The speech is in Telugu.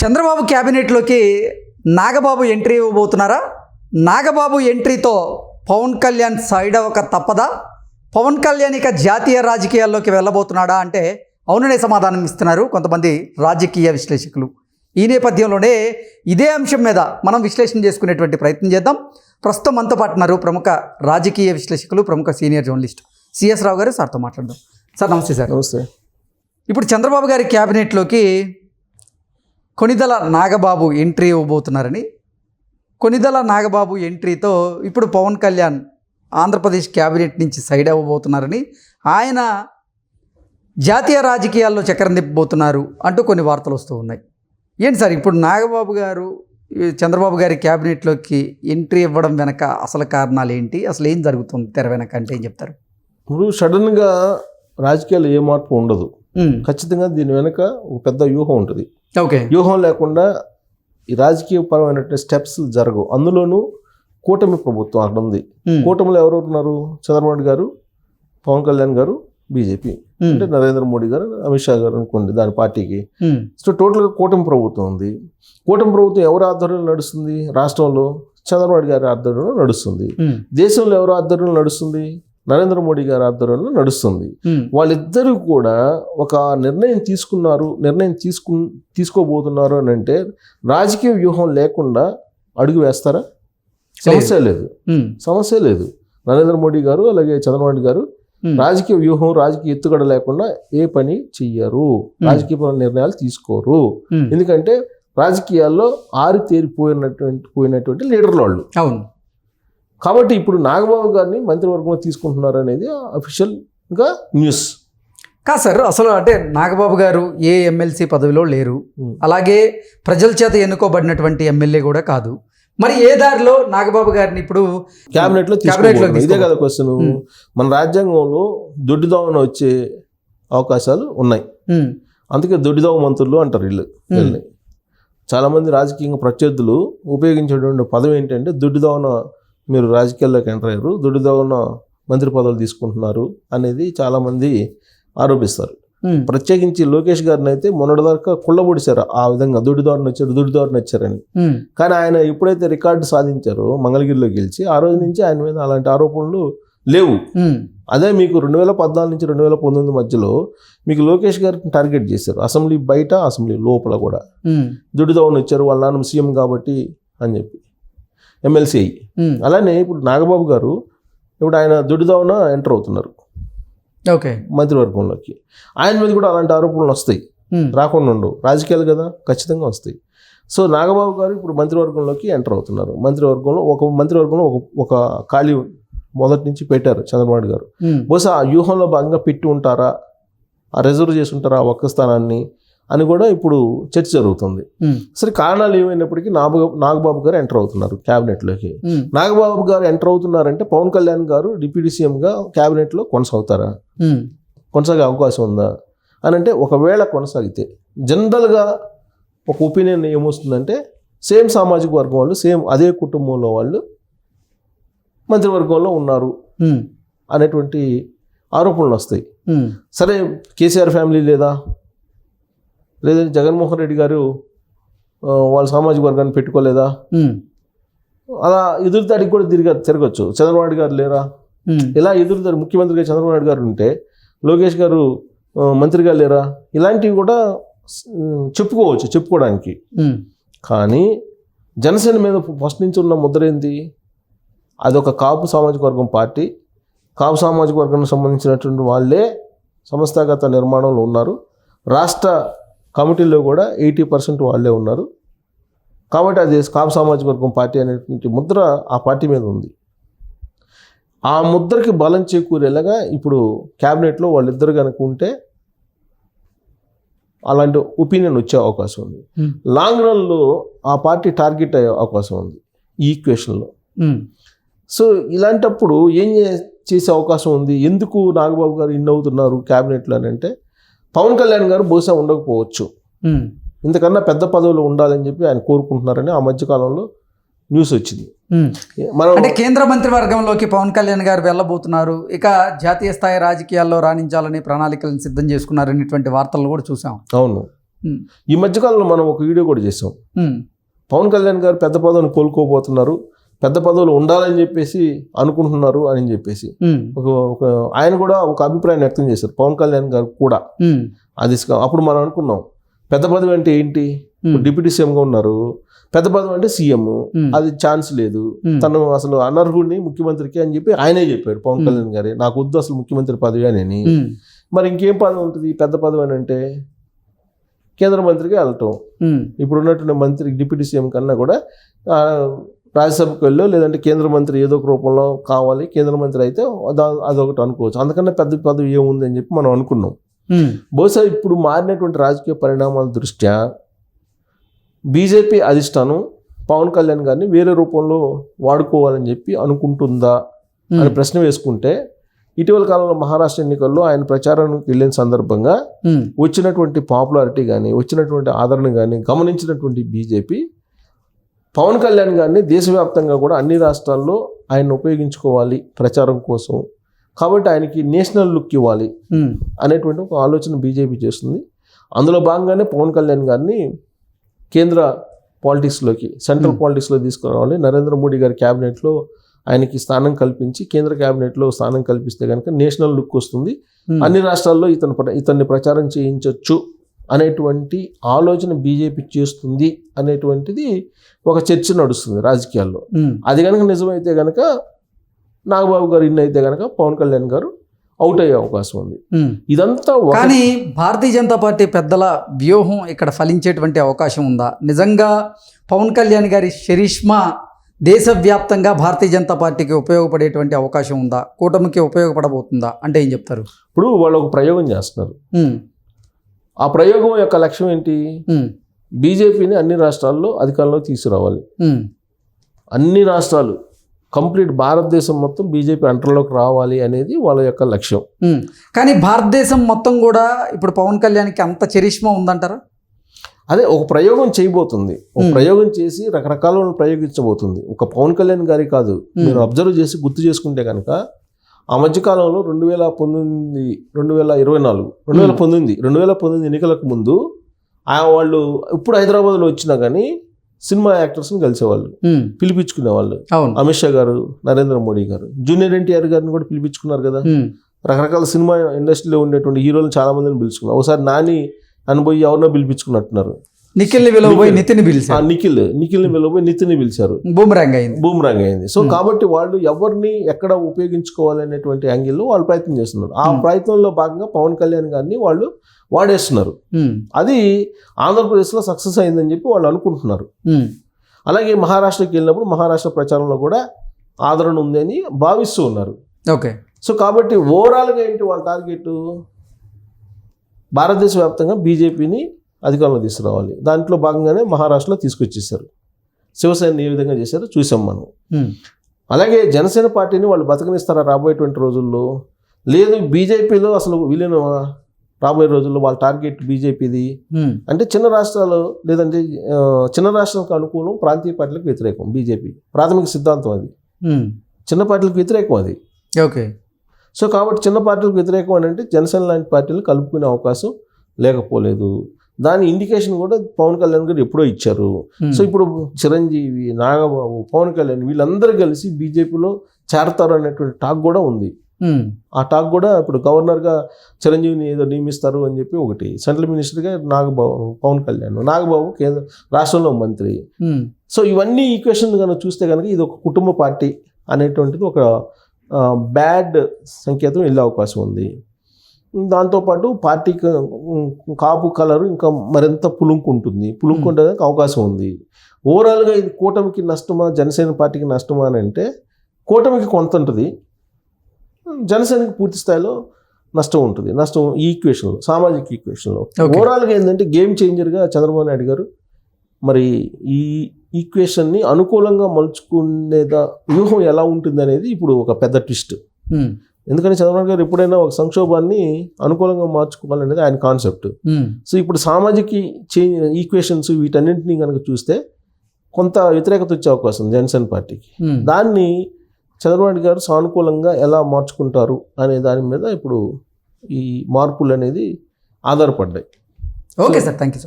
చంద్రబాబు క్యాబినెట్లోకి నాగబాబు ఎంట్రీ ఇవ్వబోతున్నారా? నాగబాబు ఎంట్రీతో పవన్ కళ్యాణ్ సైడ్ అవ్వక తప్పదా? పవన్ కళ్యాణ్ ఇక జాతీయ రాజకీయాల్లోకి వెళ్ళబోతున్నాడా అంటే అవుననే సమాధానం ఇస్తున్నారు కొంతమంది రాజకీయ విశ్లేషకులు. ఈ నేపథ్యంలోనే ఇదే అంశం మీద మనం విశ్లేషణ చేసుకునేటువంటి ప్రయత్నం చేద్దాం. ప్రస్తుతం మనతో పాటు ఉన్నారు ప్రముఖ రాజకీయ విశ్లేషకులు ప్రముఖ సీనియర్ జర్నలిస్ట్ సిఎస్ రావు గారు సార్తో మాట్లాడదాం. సార్ నమస్తే సార్. నమస్తే. ఇప్పుడు చంద్రబాబు గారి క్యాబినెట్లోకి కొనిదల నాగబాబు ఎంట్రీ ఇవ్వబోతున్నారని కొనిదల నాగబాబు ఎంట్రీతో ఇప్పుడు పవన్ కళ్యాణ్ ఆంధ్రప్రదేశ్ క్యాబినెట్ నుంచి సైడ్ అవ్వబోతున్నారని ఆయన జాతీయ రాజకీయాల్లో చక్కెర నింపబోతున్నారు అంటూ కొన్ని వార్తలు వస్తూ ఉన్నాయి. ఏంటి సార్ ఇప్పుడు నాగబాబు గారు చంద్రబాబు గారి క్యాబినెట్లోకి ఎంట్రీ ఇవ్వడం వెనక అసలు కారణాలు ఏంటి? అసలు ఏం జరుగుతుంది తెర వెనక అంటే ఏం చెప్తారు? ఇప్పుడు సడన్గా రాజకీయాలు ఏ మార్పు ఉండదు. ఖచ్చితంగా దీని వెనుక ఒక పెద్ద వ్యూహం ఉంటుంది. ఓకే వ్యూహం లేకుండా ఈ రాజకీయ పరమైనటువంటి స్టెప్స్ జరగవు. అందులోనూ కూటమి ప్రభుత్వం అక్కడ ఉంది. ఉమ్, కూటమిలో ఎవరు ఉన్నారు చంద్రబాబు గారు పవన్ కళ్యాణ్ గారు బీజేపీ. ఉమ్, అంటే నరేంద్ర మోడీ గారు అమిత్ షా గారు అనుకోండి దాని పార్టీకి. ఉమ్, సో టోటల్గా కూటమి ప్రభుత్వం ఉంది. కూటమి ప్రభుత్వం ఎవరి ఆధ్వర్యంలో నడుస్తుంది? రాష్ట్రంలో చంద్రబాబు గారి ఆధ్వర్యంలో నడుస్తుంది. దేశంలో ఎవరి ఆధ్వర్యంలో నడుస్తుంది? నరేంద్ర మోడీ గారి ఆధ్వర్యంలో నడుస్తుంది. వాళ్ళిద్దరూ కూడా ఒక నిర్ణయం తీసుకున్నారు నిర్ణయం తీసుకు తీసుకోబోతున్నారు అని అంటే రాజకీయ వ్యూహం లేకుండా అడుగు వేస్తారా? సమస్య లేదు. సమస్య లేదు. నరేంద్ర మోడీ గారు అలాగే చంద్రబాబు గారు రాజకీయ వ్యూహం రాజకీయ ఎత్తుగడ లేకుండా ఏ పని చెయ్యరు. రాజకీయ నిర్ణయాలు తీసుకోరు. ఎందుకంటే రాజకీయాల్లో ఆరి తేరిపోయినటువంటి పోయినటువంటి లీడర్లు వాళ్ళు. అవును. కాబట్టి ఇప్పుడు నాగబాబు గారిని మంత్రివర్గంలో తీసుకుంటున్నారు అనేది అఫీషియల్గా న్యూస్ కాదు సార్ అసలు అంటే నాగబాబు గారు ఏ ఎమ్మెల్సీ పదవిలో లేరు. అలాగే ప్రజల చేత ఎన్నుకోబడినటువంటి ఎమ్మెల్యే కూడా కాదు. మరి ఏ దారిలో నాగబాబు గారిని ఇప్పుడు క్యాబినెట్లో క్యాబినెట్లో తీసుకోబోతున్నారు. ఇదే కదా క్వశ్చన్. మన రాజ్యాంగంలో దొడ్డిదోవన వచ్చే అవకాశాలు ఉన్నాయి. అందుకే దొడ్డిదోవ మంత్రులు అంటారు వీళ్ళు వీళ్ళని. చాలా మంది రాజకీయంగా ప్రత్యర్థులు ఉపయోగించేటువంటి పదవి ఏంటంటే దొడ్డిదోవన మీరు రాజకీయాల్లోకి ఎంటర్ అయ్యారు దొడ్డిదోవన మంత్రి పదవులు తీసుకుంటున్నారు అనేది చాలా మంది ఆరోపిస్తారు ప్రత్యేకించి లోకేష్ గారిని అయితే మొన్నటిదాకా కుళ్ళబొడిశారు. ఆ విధంగా దొడ్డిదారుని వచ్చారు దొడ్డిదారుని వచ్చారని. కానీ ఆయన ఎప్పుడైతే రికార్డు సాధించారో మంగళగిరిలో గెలిచి ఆ రోజు నుంచి ఆయన మీద అలాంటి ఆరోపణలు లేవు. అదే మీకు రెండు వేల పద్నాలుగు నుంచి రెండు వేల పంతొమ్మిది మధ్యలో మీకు లోకేష్ గారిని టార్గెట్ చేశారు. అసెంబ్లీ బయట అసెంబ్లీ లోపల కూడా. దుడిదవన్ వచ్చారు వాళ్ళ నాన్న సీఎం కాబట్టి అని చెప్పి. ఎమ్మెల్సీ అయ్యి. అలానే ఇప్పుడు నాగబాబు గారు ఇప్పుడు ఆయన దుడిదవన ఎంటర్ అవుతున్నారు. ఓకే మంత్రివర్గంలోకి. ఆయన మీద కూడా అలాంటి ఆరోపణలు వస్తాయి. ఉమ్, రాకుండా ఉండవు రాజకీయాలు కదా ఖచ్చితంగా వస్తాయి. సో నాగబాబు గారు ఇప్పుడు మంత్రివర్గంలోకి ఎంటర్ అవుతున్నారు. మంత్రివర్గంలో ఒక మంత్రివర్గంలో ఒక ఒక ఖాళీ మొదటి నుంచి పెట్టారు చంద్రబాబు గారు. ఉమ్, బహుశా ఆ వ్యూహంలో భాగంగా పెట్టి ఉంటారా? ఆ రిజర్వ్ చేసి ఉంటారా ఒక్క స్థానాన్ని? అని కూడా ఇప్పుడు చర్చ జరుగుతుంది. సరే కారణాలు ఏమైనప్పటికీ నాగబాబు నాగబాబు గారు ఎంటర్ అవుతున్నారు క్యాబినెట్లోకి. నాగబాబు గారు ఎంటర్ అవుతున్నారంటే పవన్ కళ్యాణ్ గారు డిప్యూటీ సీఎంగా క్యాబినెట్లో కొనసాగుతారా? కొనసాగే అవకాశం ఉందా? అని అంటే ఒకవేళ కొనసాగితే జనరల్గా ఒక ఒపీనియన్ ఏమొస్తుందంటే సేమ్ సామాజిక వర్గం వాళ్ళు సేమ్ అదే కుటుంబంలో వాళ్ళు మంత్రివర్గంలో ఉన్నారు అనేటువంటి ఆరోపణలు వస్తాయి. సరే కేసీఆర్ ఫ్యామిలీ లేదా? లేదంటే జగన్మోహన్ రెడ్డి గారు వాళ్ళ సామాజిక వర్గాన్ని పెట్టుకోలేదా? అలా ఎదురుదాడికి కూడా తిరిగి తిరగచ్చు. చంద్రబాబు నాయుడు గారు లేరా? ఇలా ఎదురుదాడి ముఖ్యమంత్రిగా చంద్రబాబు నాయుడు గారు ఉంటే లోకేష్ గారు మంత్రిగా లేరా? ఇలాంటివి కూడా చెప్పుకోవచ్చు చెప్పుకోవడానికి. కానీ జనసేన మీద ఫస్ట్ నుంచి ఉన్న ముద్ర ఏంది? అదొక కాపు సామాజిక వర్గం పార్టీ. కాపు సామాజిక వర్గానికి సంబంధించినటువంటి వాళ్ళే సంస్థాగత నిర్మాణంలో ఉన్నారు. రాష్ట్ర కమిటీల్లో కూడా ఎయిటీ పర్సెంట్ వాళ్ళే ఉన్నారు. కాబట్టి అది కాపు సామాజిక వర్గం పార్టీ అనేటువంటి ముద్ర ఆ పార్టీ మీద ఉంది. ఆ ముద్రకి బలం చేకూరేలాగా ఇప్పుడు క్యాబినెట్లో వాళ్ళిద్దరు కనుక ఉంటే అలాంటి ఒపీనియన్ వచ్చే అవకాశం ఉంది. లాంగ్ రన్లో ఆ పార్టీ టార్గెట్ అయ్యే అవకాశం ఉంది ఈ ఈక్వేషన్లో. సో ఇలాంటప్పుడు ఏం చేసే అవకాశం ఉంది? ఎందుకు నాగబాబు గారు ఇన్ అవుతున్నారు క్యాబినెట్లో అని అంటే పవన్ కళ్యాణ్ గారు బహుశా ఉండకపోవచ్చు. ఇంతకన్నా పెద్ద పదవులు ఉండాలని చెప్పి ఆయన కోరుకుంటున్నారని ఆ మధ్యకాలంలో న్యూస్ వచ్చింది. మనం అంటే కేంద్ర మంత్రివర్గంలోకి పవన్ కళ్యాణ్ గారు వెళ్ళబోతున్నారు. ఇక జాతీయ స్థాయి రాజకీయాల్లో రాణించాలని ప్రణాళికలను సిద్ధం చేసుకున్నారనేటువంటి వార్తలు కూడా చూసాం. అవును. ఈ మధ్యకాలంలో మనం ఒక వీడియో కూడా చేసాం పవన్ కళ్యాణ్ గారు పెద్ద పదవిని కోలుకోబోతున్నారు పెద్ద పదవులు ఉండాలని చెప్పేసి అనుకుంటున్నారు అని చెప్పేసి ఒక ఒక ఆయన కూడా ఒక అభిప్రాయం వ్యక్తం చేశారు. పవన్ కళ్యాణ్ గారు కూడా. అది అప్పుడు మనం అనుకున్నాం పెద్ద పదవి అంటే ఏంటి? డిప్యూటీ సీఎంగా ఉన్నారు. పెద్ద పదవి అంటే సీఎం. అది ఛాన్స్ లేదు. తను అసలు అనర్హుడిని ముఖ్యమంత్రికి అని చెప్పి ఆయనే చెప్పాడు పవన్ కళ్యాణ్ గారే. నాకు వద్దు అసలు ముఖ్యమంత్రి పదవి అని మరి ఇంకేం పదవి ఉంటుంది? పెద్ద పదవి అని అంటే కేంద్ర మంత్రికి వెళ్ళటం. ఇప్పుడు ఉన్నటువంటి మంత్రి డిప్యూటీ సీఎం కన్నా కూడా రాజ్యసభకు వెళ్ళో లేదంటే కేంద్ర మంత్రి ఏదో ఒక రూపంలో కావాలి కేంద్ర మంత్రి అయితే అదొకటి అనుకోవచ్చు. అందుకన్నా పెద్ద పదవి ఏముంది అని చెప్పి మనం అనుకున్నాం. బహుశా ఇప్పుడు మారినటువంటి రాజకీయ పరిణామాల దృష్ట్యా బీజేపీ అధిష్టానం పవన్ కళ్యాణ్ గారిని వేరే రూపంలో వాడుకోవాలని చెప్పి అనుకుంటుందా అని ప్రశ్న వేసుకుంటే ఇటీవల కాలంలో మహారాష్ట్ర ఎన్నికల్లో ఆయన ప్రచారానికి వెళ్ళిన సందర్భంగా వచ్చినటువంటి పాపులారిటీ కానీ వచ్చినటువంటి ఆదరణ కానీ గమనించినటువంటి బీజేపీ పవన్ కళ్యాణ్ గారిని దేశవ్యాప్తంగా కూడా అన్ని రాష్ట్రాల్లో ఆయన ఉపయోగించుకోవాలి ప్రచారం కోసం. కాబట్టి ఆయనకి నేషనల్ లుక్ ఇవ్వాలి అనేటువంటి ఒక ఆలోచన బీజేపీ చేస్తుంది. అందులో భాగంగానే పవన్ కళ్యాణ్ గారిని కేంద్ర పాలిటిక్స్లోకి సెంట్రల్. పాలిటిక్స్లో తీసుకురావాలి. నరేంద్ర మోడీ గారి క్యాబినెట్లో ఆయనకి స్థానం కల్పించి కేంద్ర క్యాబినెట్లో స్థానం కల్పిస్తే కనుక నేషనల్ లుక్ వస్తుంది. అన్ని రాష్ట్రాల్లో ఇతను ఇతన్ని ప్రచారం చేయించవచ్చు అనేటువంటి ఆలోచన బీజేపీ చేస్తుంది అనేటువంటిది ఒక చర్చ నడుస్తుంది రాజకీయాల్లో. అది కనుక నిజమైతే కనుక నాగబాబు గారు ఇన్ అయితే కనుక పవన్ కళ్యాణ్ గారు అవుట్ అయ్యే అవకాశం ఉంది. ఇదంతా కానీ భారతీయ జనతా పార్టీ పెద్దల వ్యూహం ఇక్కడ ఫలించేటువంటి అవకాశం ఉందా? నిజంగా పవన్ కళ్యాణ్ గారి షరిష్మా దేశవ్యాప్తంగా భారతీయ జనతా పార్టీకి ఉపయోగపడేటువంటి అవకాశం ఉందా? కూటమికి ఉపయోగపడబోతుందా? అంటే ఏం చెప్తారు? ఇప్పుడు వాళ్ళు ఒక ప్రయోగం చేస్తున్నారు. ఆ ప్రయోగం యొక్క లక్ష్యం ఏంటి? బీజేపీని అన్ని రాష్ట్రాల్లో అధికారంలో తీసుకురావాలి. అన్ని రాష్ట్రాలు కంప్లీట్ భారతదేశం మొత్తం బీజేపీ అంటర్లోకి రావాలి అనేది వాళ్ళ యొక్క లక్ష్యం. కానీ భారతదేశం మొత్తం కూడా ఇప్పుడు పవన్ కళ్యాణ్కి అంత చరిష్మా ఉందంటారా? అదే ఒక ప్రయోగం చేయబోతుంది. ఒక. ప్రయోగం చేసి రకరకాల ప్రయోగించబోతుంది. ఒక పవన్ కళ్యాణ్ గారి కాదు. మీరు అబ్జర్వ్ చేసి గుర్తు చేసుకుంటే కనుక ఆ మధ్యకాలంలో రెండు వేల పంతొమ్మిది రెండు వేల ఇరవై నాలుగు రెండు వేల పంతొమ్మిది రెండు వేల పంతొమ్మిది ఎన్నికలకు ముందు ఆ వాళ్ళు ఇప్పుడు హైదరాబాద్లో వచ్చినా కానీ సినిమా యాక్టర్స్ని కలిసేవాళ్ళు పిలిపించుకునేవాళ్ళు అమిత్ షా గారు నరేంద్ర మోడీ గారు జూనియర్ ఎన్టీఆర్ గారిని కూడా పిలిపించుకున్నారు కదా. రకరకాల సినిమా ఇండస్ట్రీలో ఉండేటువంటి హీరోలు చాలా మందిని పిలుచుకున్నారు. ఒకసారి నాని అనుభవి ఎవరినో పిలిపించుకున్నట్టున్నారు. నిఖిల్ని విలువబోయి నిఖిల్. నితిన్ పిలిచారు. నిఖిల్. నిఖిల్ని వెళ్ళబోయి నితిన్ని పిలిచారు. బూమరాంగ్ అయింది. బూమ్రాంగ్ అయింది. సో. కాబట్టి వాళ్ళు ఎవరిని ఎక్కడ ఉపయోగించుకోవాలనేటువంటి యాంగిల్లో వాళ్ళు ప్రయత్నం చేస్తున్నారు. ఆ. ప్రయత్నంలో భాగంగా పవన్ కళ్యాణ్ గారిని వాళ్ళు వాడేస్తున్నారు. అది ఆంధ్రప్రదేశ్లో సక్సెస్ అయిందని చెప్పి వాళ్ళు అనుకుంటున్నారు. అలాగే మహారాష్ట్రకి వెళ్ళినప్పుడు మహారాష్ట్ర ప్రచారంలో కూడా ఆదరణ ఉంది అని భావిస్తూ ఉన్నారు. ఓకే. సో కాబట్టి ఓవరాల్గా ఏంటి వాళ్ళ టార్గెట్? భారతదేశ వ్యాప్తంగా బీజేపీని అధికారంలో తీసుకురావాలి. దాంట్లో భాగంగానే మహారాష్ట్రలో తీసుకొచ్చేసారు శివసేన ఏ విధంగా చేశారో చూసాం మనం. అలాగే జనసేన పార్టీని వాళ్ళు బతకనిస్తారా రాబోయేటువంటి రోజుల్లో? లేదు బీజేపీలో అసలు విలీన రాబోయే రోజుల్లో వాళ్ళ టార్గెట్ బీజేపీది. అంటే చిన్న రాష్ట్రాలు లేదంటే చిన్న రాష్ట్రాలకు అనుకూలం ప్రాంతీయ పార్టీలకు వ్యతిరేకం బీజేపీ. ప్రాథమిక సిద్ధాంతం అది. చిన్న పార్టీలకు వ్యతిరేకం అది. ఓకే. సో కాబట్టి చిన్న పార్టీలకు వ్యతిరేకం అని అంటే జనసేన లాంటి పార్టీలు కలుపుకునే అవకాశం లేకపోలేదు. దాని ఇండికేషన్ కూడా పవన్ కళ్యాణ్ గారు ఎప్పుడో ఇచ్చారు. ఉమ్, సో ఇప్పుడు చిరంజీవి నాగబాబు పవన్ కళ్యాణ్ వీళ్ళందరూ కలిసి బీజేపీలో చేరతారు అనేటువంటి టాక్ కూడా ఉంది. ఉమ్, ఆ టాక్ కూడా ఇప్పుడు గవర్నర్గా చిరంజీవిని ఏదో నియమిస్తారు అని చెప్పి ఒకటి సెంట్రల్ మినిస్టర్గా నాగబాబు పవన్ కళ్యాణ్ నాగబాబు కేంద్ర రాష్ట్రంలో మంత్రి. ఉమ్, సో ఇవన్నీ ఈక్వేషన్ కనుక చూస్తే కనుక ఇది ఒక కుటుంబ పార్టీ అనేటువంటిది ఒక బ్యాడ్ సంకేతం వెళ్ళే అవకాశం ఉంది. దాంతోపాటు పార్టీకి కాపు కలరు ఇంకా మరింత పులుంకుంటుంది. పులుంకుంటడానికి అవకాశం ఉంది. ఓవరాల్గా ఇది కూటమికి నష్టమా జనసేన పార్టీకి నష్టమా అని అంటే కూటమికి కొంత ఉంటుంది. జనసేనకి పూర్తి స్థాయిలో నష్టం ఉంటుంది. నష్టం ఈ ఈక్వేషన్లో సామాజిక ఈక్వేషన్లో. ఓవరాల్గా ఏంటంటే గేమ్ చేంజర్గా చంద్రబాబు నాయుడు గారు మరి ఈ ఈక్వేషన్ని అనుకూలంగా మలుచుకునేదా వ్యూహం ఎలా ఉంటుంది అనేది ఇప్పుడు ఒక పెద్ద ట్విస్ట్ ఎందుకంటే చంద్రబాబు గారు ఎప్పుడైనా ఒక సంక్షోభాన్ని అనుకూలంగా మార్చుకోవాలనేది ఆయన కాన్సెప్ట్. సో ఇప్పుడు సామాజిక చేంజ్ ఈక్వేషన్స్ వీటన్నింటినీ కనుక చూస్తే కొంత వ్యతిరేకత వచ్చే అవకాశం జనసేన పార్టీకి. దాన్ని చంద్రబాబు గారు సానుకూలంగా ఎలా మార్చుకుంటారు అనే దాని మీద ఇప్పుడు ఈ మార్పులు అనేది ఆధారపడ్డాయి. Okay sir thank you so much